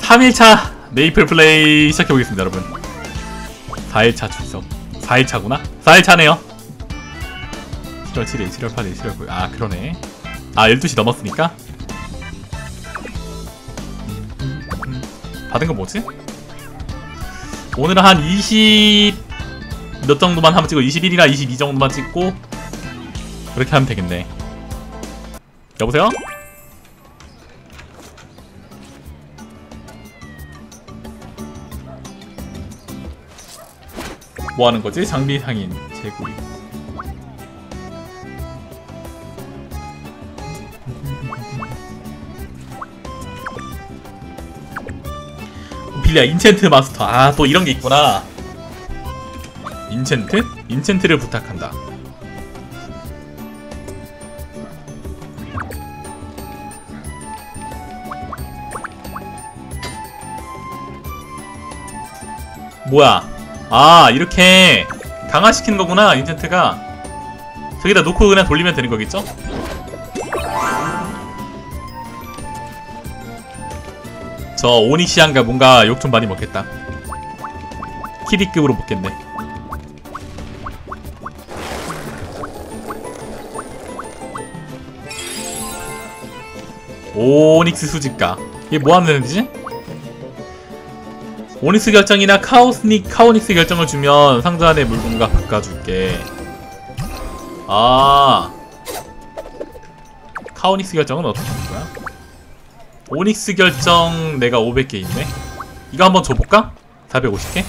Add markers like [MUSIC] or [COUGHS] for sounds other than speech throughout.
삼일차 메이플 플레이 시작해보겠습니다 여러분. 4일차 출석. 4일차구나? 4일차네요. 7월 7일 7월 8일 7월 9일. 아 그러네. 아 12시 넘었으니까? 받은 거 뭐지? 오늘은 한 20... 몇 정도만 하면 찍고 21이나 22 정도만 찍고 그렇게 하면 되겠네 여보세요? 뭐 하는 거지? 장비 상인 재구입 빌리야 인챈트 마스터 아 또 이런 게 있구나 인챈트? 인챈트를 부탁한다 뭐야? 아 이렇게 강화시키는 거구나 인챈트가. 저기다 놓고 그냥 돌리면 되는 거겠죠? 저 오닉시안가 뭔가 욕 좀 많이 먹겠다. 키리급으로 먹겠네. 오닉스 수집가. 이게 뭐 하면 되지? 오닉스 결정이나 카오스닉 카오닉스 결정을 주면 상자 안에 물건과 바꿔줄게 아 카오닉스 결정은 어떻게 하는 거야? 오닉스 결정 내가 500개 있네 이거 한번 줘볼까? 450개?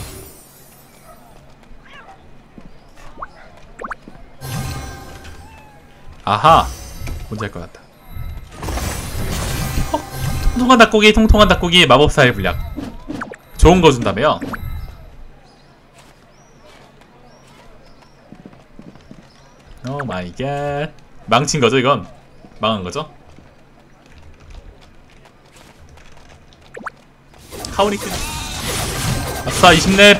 아하 뭔지 알 것 같다 어? 통통한 닭고기 통통한 닭고기 마법사의 분량 좋은 거 준다며요? 오 마이 갓 망친 거죠 이건? 망한 거죠? 카오니크 아싸 20렙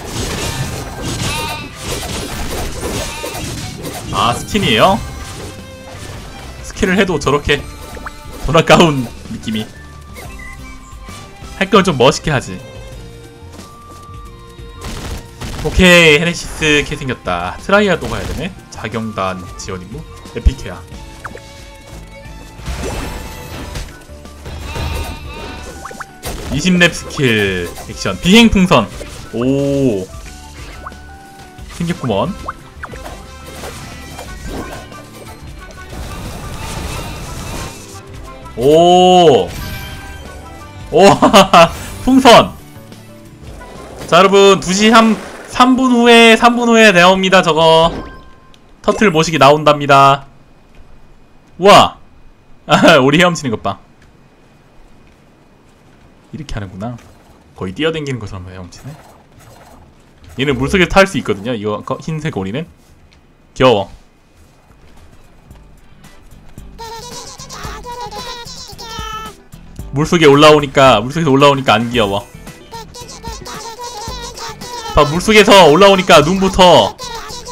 아 스킨이에요? 스킨을 해도 저렇게 돈 아까운 느낌이 할 건 좀 멋있게 하지 오케이 헤네시스 개 생겼다. 트라이아도 가야 되네. 자경단 지원 임무 에피케야 (20렙) 스킬 액션. 비행 풍선. 오. 생겼구먼 오. 오, [LAUGHS] 풍선. 자, 여러분, 2시 3, 3분 후에, 3분 후에 나옵니다, 저거. 터틀 모시기 나온답니다. 우와! 아, [LAUGHS] 우리 헤엄치는 것 봐. 이렇게 하는구나. 거의 뛰어댕기는 것처럼 헤엄치네. 얘는 물속에 탈 수 있거든요, 이거, 거- 흰색 오리는. 귀여워. 물속에 올라오니까, 물속에서 올라오니까 안 귀여워. 봐 물속에서 올라오니까 눈부터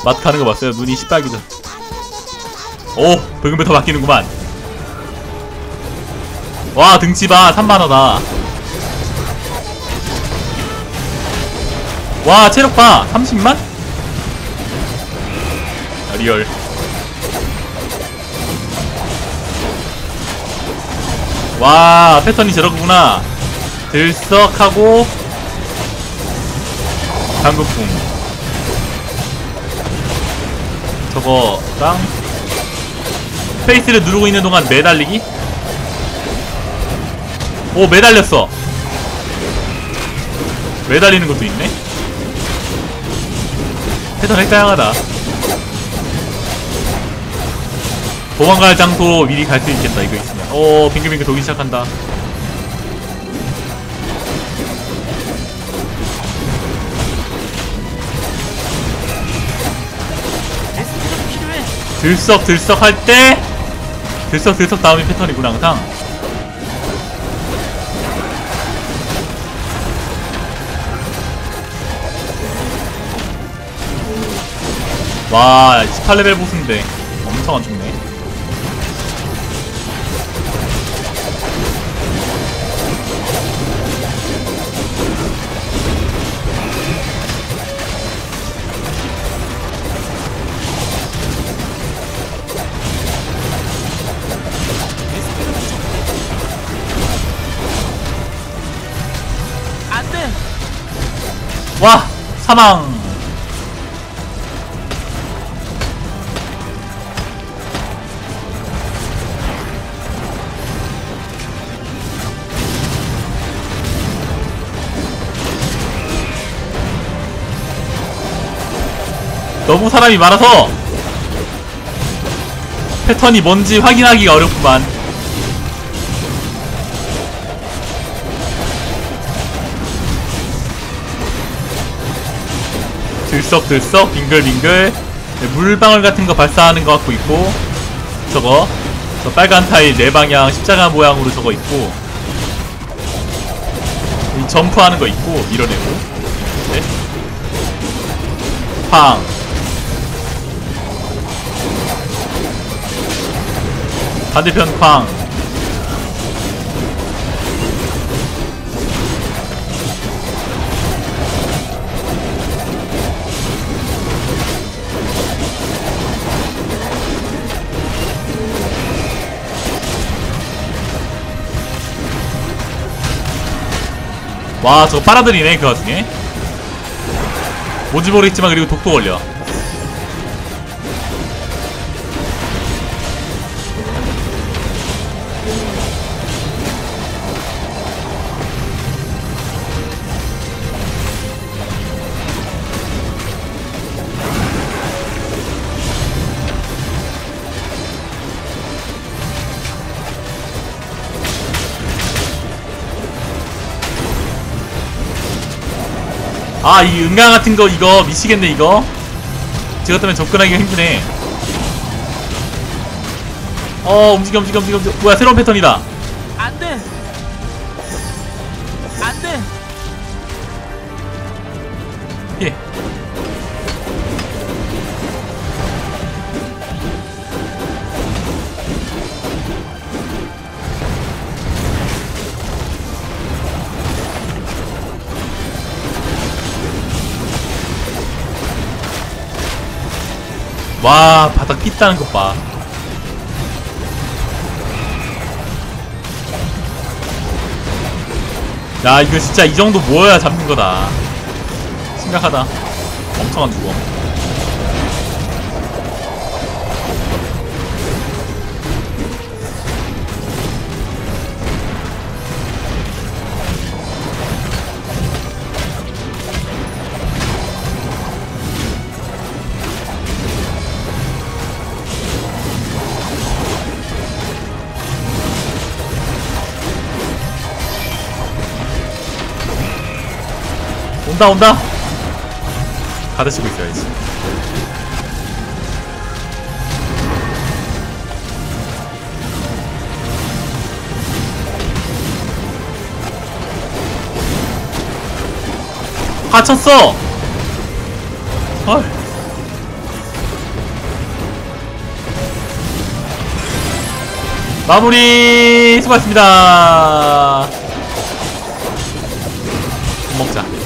맛 가는 거 봤어요? 눈이 시뻘개져. 오 붉은부터 바뀌는구만. 와 등치 봐. 3만원다. 와 체력 봐 30만? 아, 리얼. 와 패턴이 저러구나. 들썩하고 당근풍. 저거랑 스페이스를 누르고 있는 동안 매달리기? 오 매달렸어. 매달리는 것도 있네? 패턴 핵다양하다. 도망갈 장소로 미리 갈 수 있겠다 이거 있으면. 오 빙글빙글 돌기 시작한다 들썩 들썩 할 때 들썩 들썩 다음이 패턴이구나 항상 와 18레벨 보스인데 엄청 안 죽네. 와! 사망! 너무 사람이 많아서 패턴이 뭔지 확인하기가 어렵구만 들썩들썩 빙글빙글. 네, 물방울 같은 거 발사하는 거 갖고 있고 저거 저 빨간 타일 네 방향 십자가 모양으로 저거 있고 이 점프하는 거 있고 밀어내고. 네. 팡 반대편 팡 와 저거 빨아들이네 그 와중에. 뭔지 모르겠지만 그리고 독도 걸려 아이 은강 같은 거 이거 미치겠네 이거. 제가 때문에 접근하기가 힘드네. 어 움직여 움직여 움직여 움직여. 뭐야 새로운 패턴이다 pis다는 것 봐. 야 이거 진짜 이 정도 모여야 잡는 거다. 심각하다. 엄청 안 죽어. 온다 온다. 받으시고 있어야지. 갇혔어. 헐. 마무리 수고하셨습니다. 밥 먹자.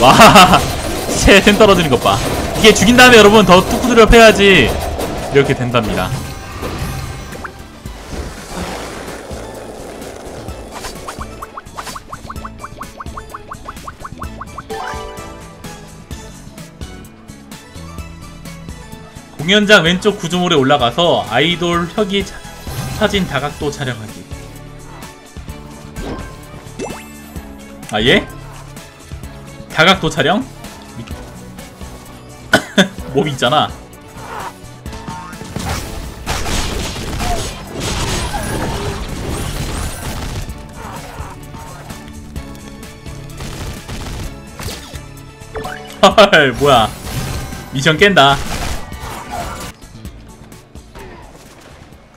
와, [LAUGHS] 새템 떨어지는 것 봐. 이게 죽인 다음에 여러분 더뚝 두드려 패야지 이렇게 된답니다. 공연장 왼쪽 구조물에 올라가서 아이돌 혁이 차- 사진 다각도 촬영하기. 아 예? 다각도 촬영? [COUGHS] 몸이 있잖아. 헐 [LAUGHS] 뭐야 미션 깬다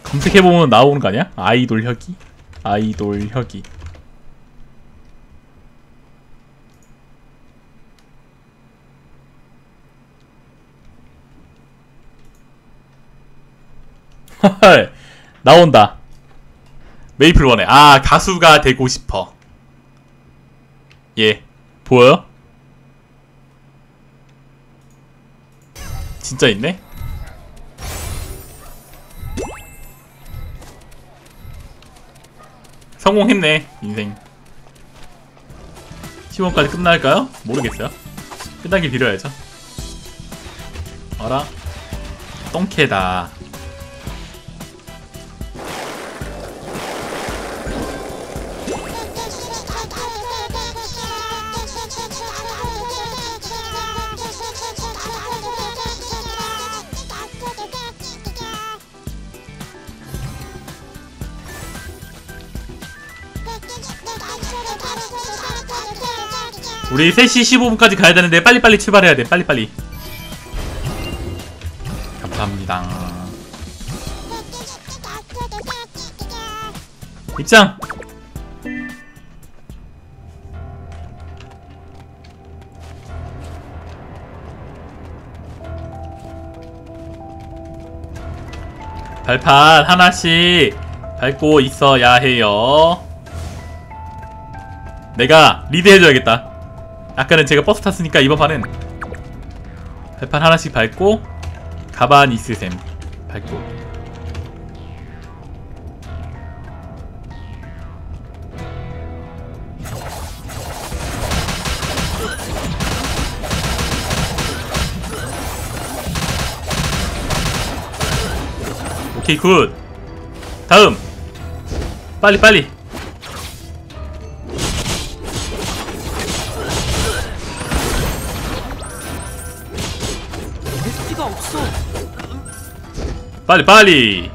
검색해보면 나오는 거 아니야? 아이돌 혁이? 아이돌 혁이 [LAUGHS] 나온다. 메이플 원에. 아 가수가 되고 싶어. 예. 보여요? 진짜 있네? 성공했네 인생. 10원까지 끝날까요? 모르겠어요. 끝나길 빌어야죠. 어라. 똥캐다 우리 3시 15분까지 가야 되는데 빨리빨리 출발해야 돼. 빨리빨리. 감사합니다. 입장! 발판 하나씩 밟고 있어야 해요. 내가 리드해줘야겠다 아까는 제가 버스 탔으니까 이번 판은 발판 하나씩 밟고 가만히 있으셈. 밟고. 오케이 굿. 다음. 빨리 빨리 빨리 빨리.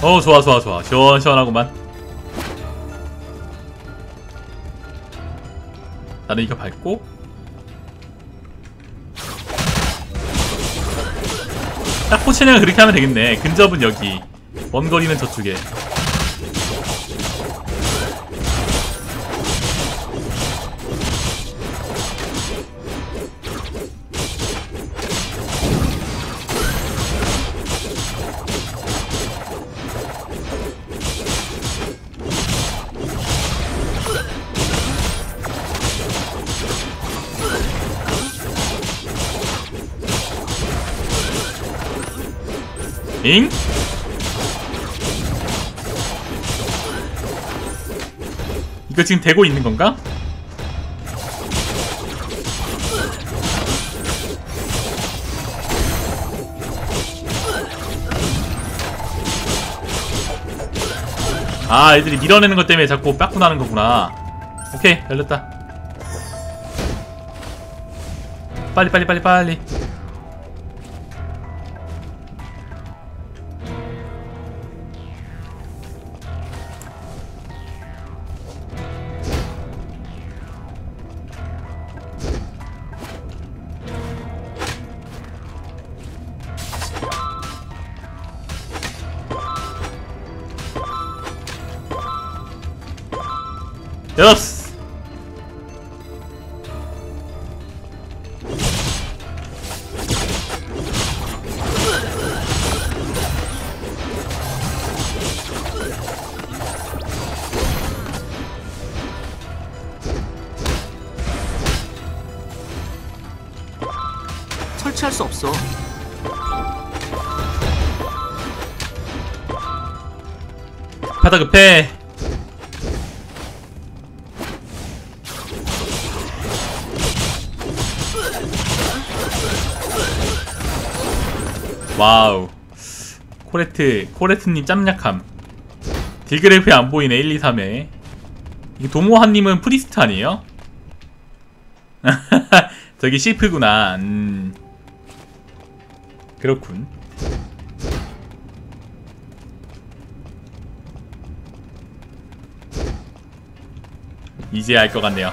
어 좋아 좋아 좋아. 시원시원하구만. 나는 이거 밟고. 딱 포치는 그렇게 하면 되겠네. 근접은 여기. 원거리는 저쪽에 이거 지금 되고 있는 건가? 아 애들이 밀어내는 것 때문에 자꾸 빠꾸 나는 거구나. 오케이 열렸다. 빨리 빨리 빨리 빨리 설치할 수 없어. 바다 급해 와우 코레트 코레트님 짬약함 딜그래프에 안 보이네 1, 2, 3에 이 도모한님은 프리스트 아니에요? [LAUGHS] 저기 시프구나 음. 그렇군. 이제 알 것 같네요.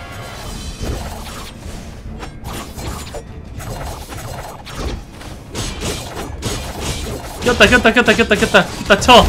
꼈다 꼈다 꼈다 꼈다 꼈다 꼈다. 쳐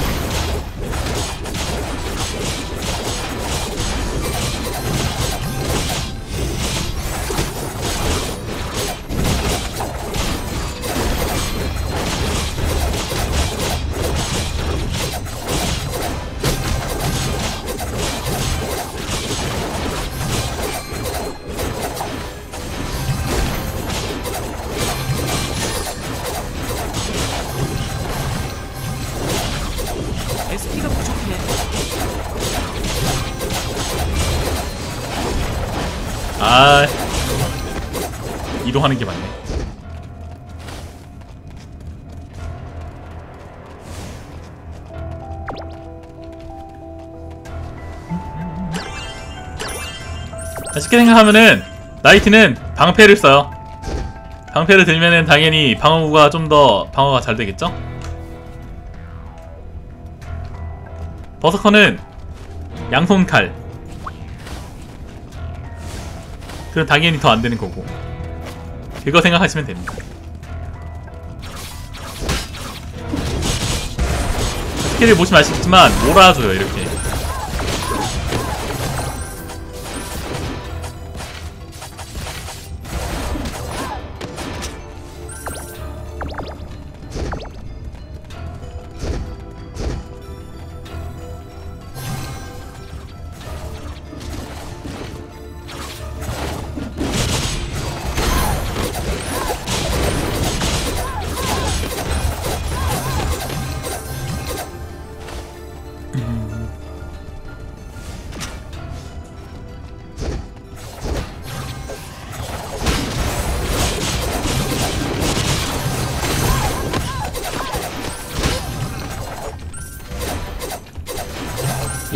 쉽게 생각하면은 나이트는 방패를 써요. 방패를 들면은 당연히 방어구가 좀 더 방어가 잘 되겠죠? 버서커는 양손 칼. 그럼 당연히 더 안 되는 거고. 그거 생각하시면 됩니다. 스킬을 보시면 아시겠지만 몰아줘요 이렇게.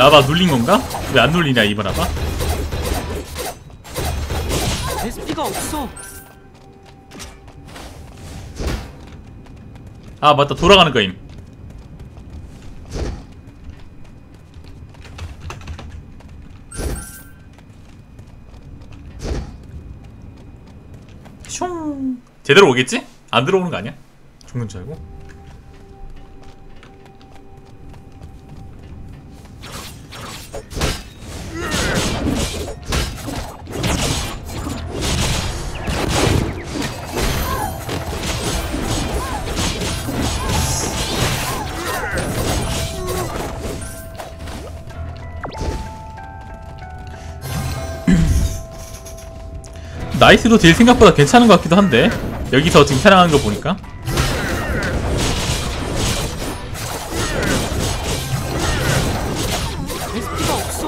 라바 눌린 건가? 왜 안 눌리냐 이번 라바? 레시피가 없어. 아 맞다 돌아가는 거임. 슝 제대로 오겠지? 안 들어오는 거 아니야? 죽는 줄 알고. 나이스도 딜 생각보다 괜찮은 것 같기도 한데 여기서 지금 사랑하는 거 보니까. 레시피가 없어.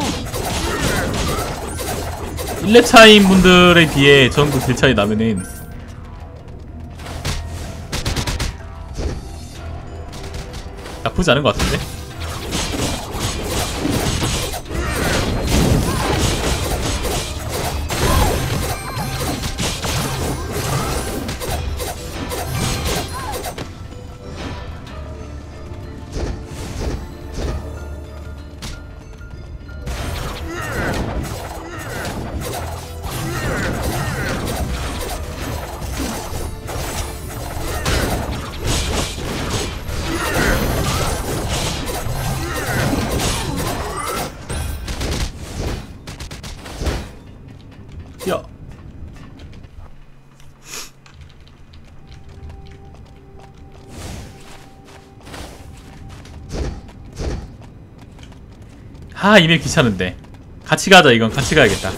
1렙 차이인 분들에 비해 저 정도 딜 차이 나면은. 나쁘지 않은 것 같은데 아 이메일 귀찮은데. 같이 가자 이건. 같이 가야겠다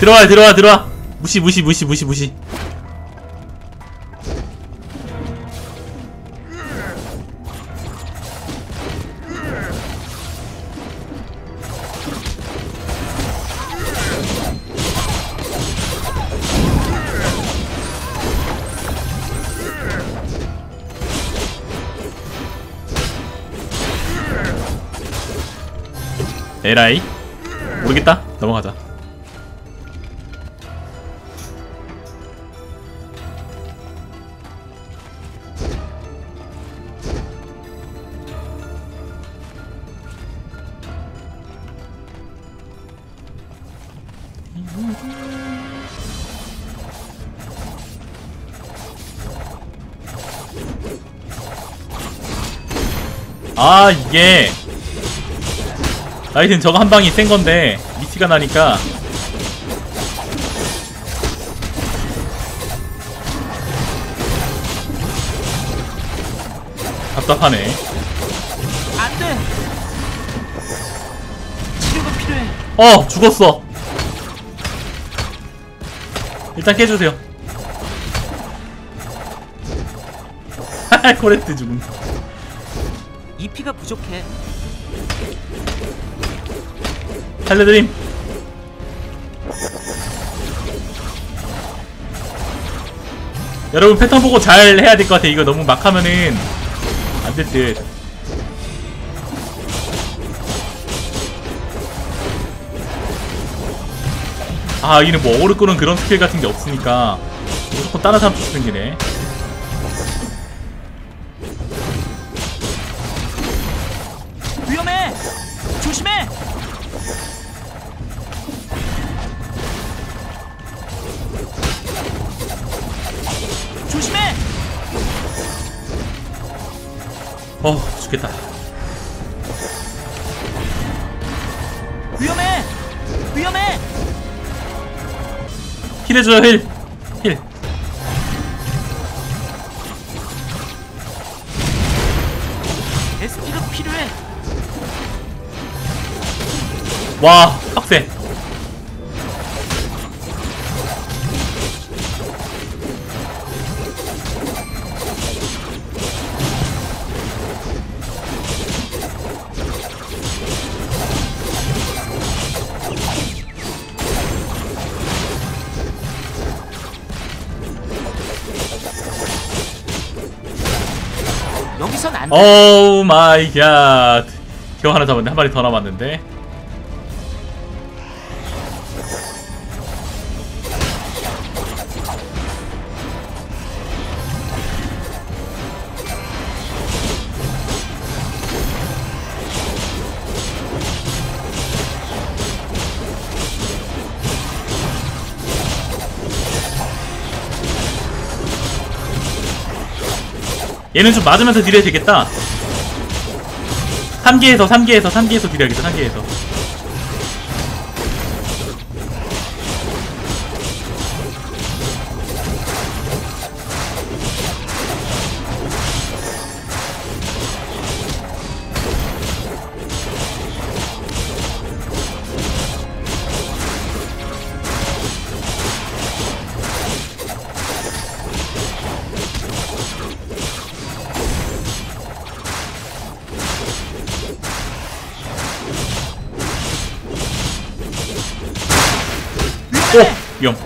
들어와 들어와 들어와. 무시 무시 무시 무시 무시. 에라이? 모르겠다. 넘어가자 아 이게. 나이튼 저거 한 방이 센 건데 미티가 나니까. 답답하네. 안돼. 치료가 필요해. 어 죽었어. 일단 깨주세요. [LAUGHS] 코레트 죽음 EP가 부족해. 살려드림. 여러분 패턴 보고 잘 해야 될 것 같아 이거 너무 막 하면은 안 될 듯. 아, 여기는 뭐 어그로 끄는 그런 스킬 같은 게 없으니까. 무조건 다른 사람 쫓아 생기네 조심해! 조심해! 어 죽겠다. 위험해! 위험해! 힐해줘요 힐 와 빡세. 여기선 안 돼. 오 마이 갓 겨우 하나 잡았는데 한 마리 더 남았는데 얘는 좀 맞으면서 딜해야 되겠다. 3개에서 3개에서 3개에서 딜해야겠다 3개에서 위험.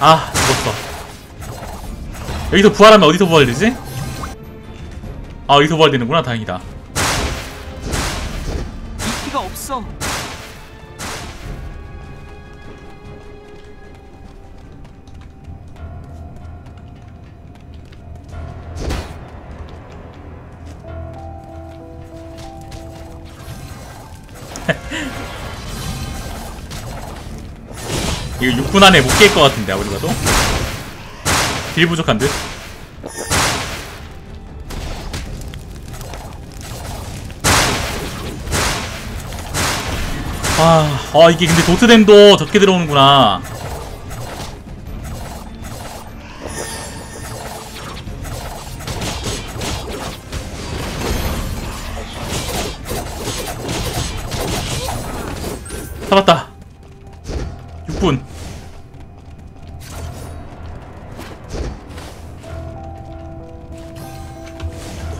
아 죽었어. 여기서 부활하면 어디서 부활되지? 아 여기서 부활되는구나. 다행이다 이거 6분 안에 못 깰 것 같은데 아무리 봐도. 딜 부족한 듯. 아, 아 이게 근데 도트댐도 적게 들어오는구나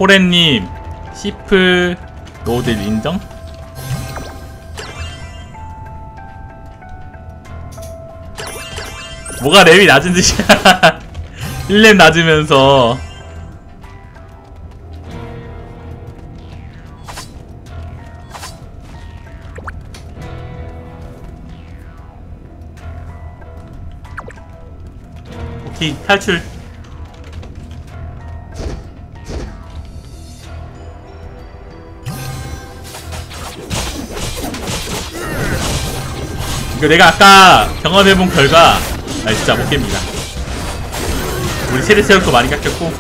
코렌님 시프 노딜 인정? 뭐가 랩이 낮은 듯이야 1렙 [LAUGHS] 낮으면서 오케이 탈출 이거 내가 아까 경험해본 결과 아 진짜 못 깹니다. 우리 세대 세울 거 많이 깎였고.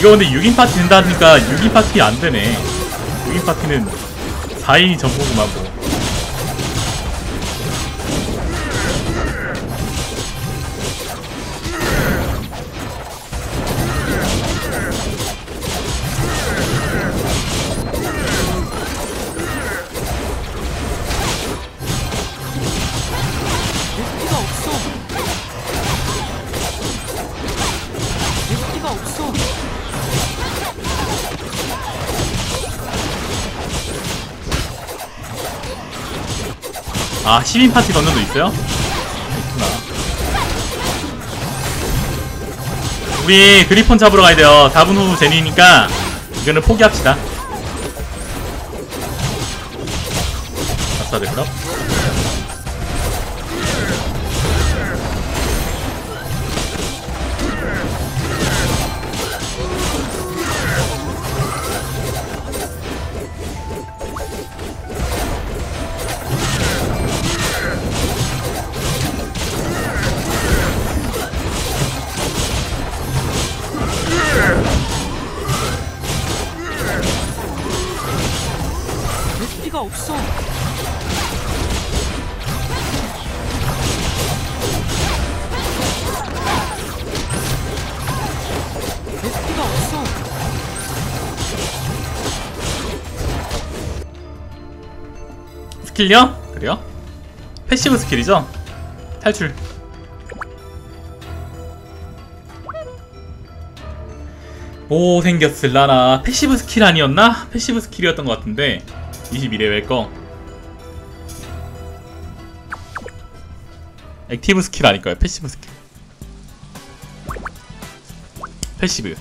이거 근데 6인 파티 된다니까 6인 파티 안 되네. 6인 파티는 4인이 전부구만 뭐 아, 10인 파티 던전도 있어요? 있구나. 우리 그리폰 잡으러 가야 돼요. 4분 후 제니니까 이거는 포기합시다. 스킬요? 그래요? 패시브 스킬이죠? 탈출. 오 생겼을라나 패시브 스킬 아니었나? 패시브 스킬이었던 것 같은데 22레벨 거 액티브 스킬 아닐까요? 패시브 스킬 패시브